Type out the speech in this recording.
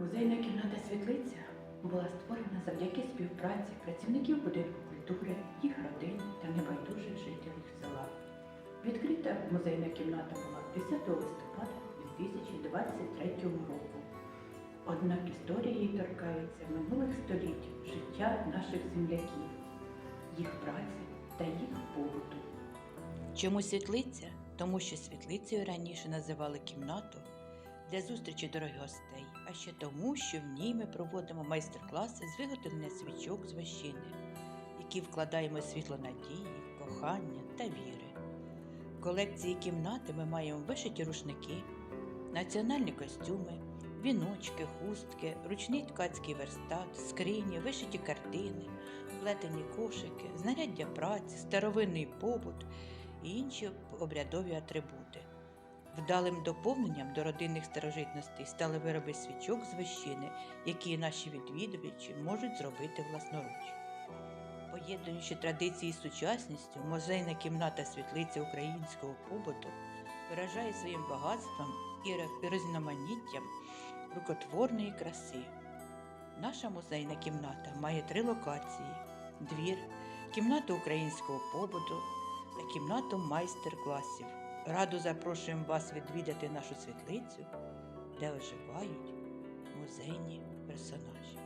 Музейна кімната світлиця була створена завдяки співпраці працівників будинку культури, їх родин та небайдужих жителів села. Відкрита музейна кімната була 10 листопада 2023 року. Однак історія її торкається минулих століть життя наших земляків, їх праці та їх побуту. Чому світлиця? Тому що світлицею раніше називали кімнату для зустрічі дорогих гостей, а ще тому, що в ній ми проводимо майстер-класи з виготовлення свічок з вощини, які вкладаємо світло надії, кохання та віри. В колекції кімнати ми маємо вишиті рушники, національні костюми, віночки, хустки, ручний ткацький верстат, скрині, вишиті картини, плетені кошики, знаряддя праці, старовинний побут і інші обрядові атрибути. Вдалим доповненням до родинних старожитностей стали вироби свічок з вощини, які наші відвідувачі можуть зробити власноруч. Поєднуючи традиції з сучасністю, музейна кімната світлиця українського побуту виражає своїм багатством і різноманіттям рукотворної краси. Наша музейна кімната має три локації: двір, кімнату українського побуту та кімнату майстер-класів. Радо запрошуємо вас відвідати нашу світлицю, де оживають музейні персонажі.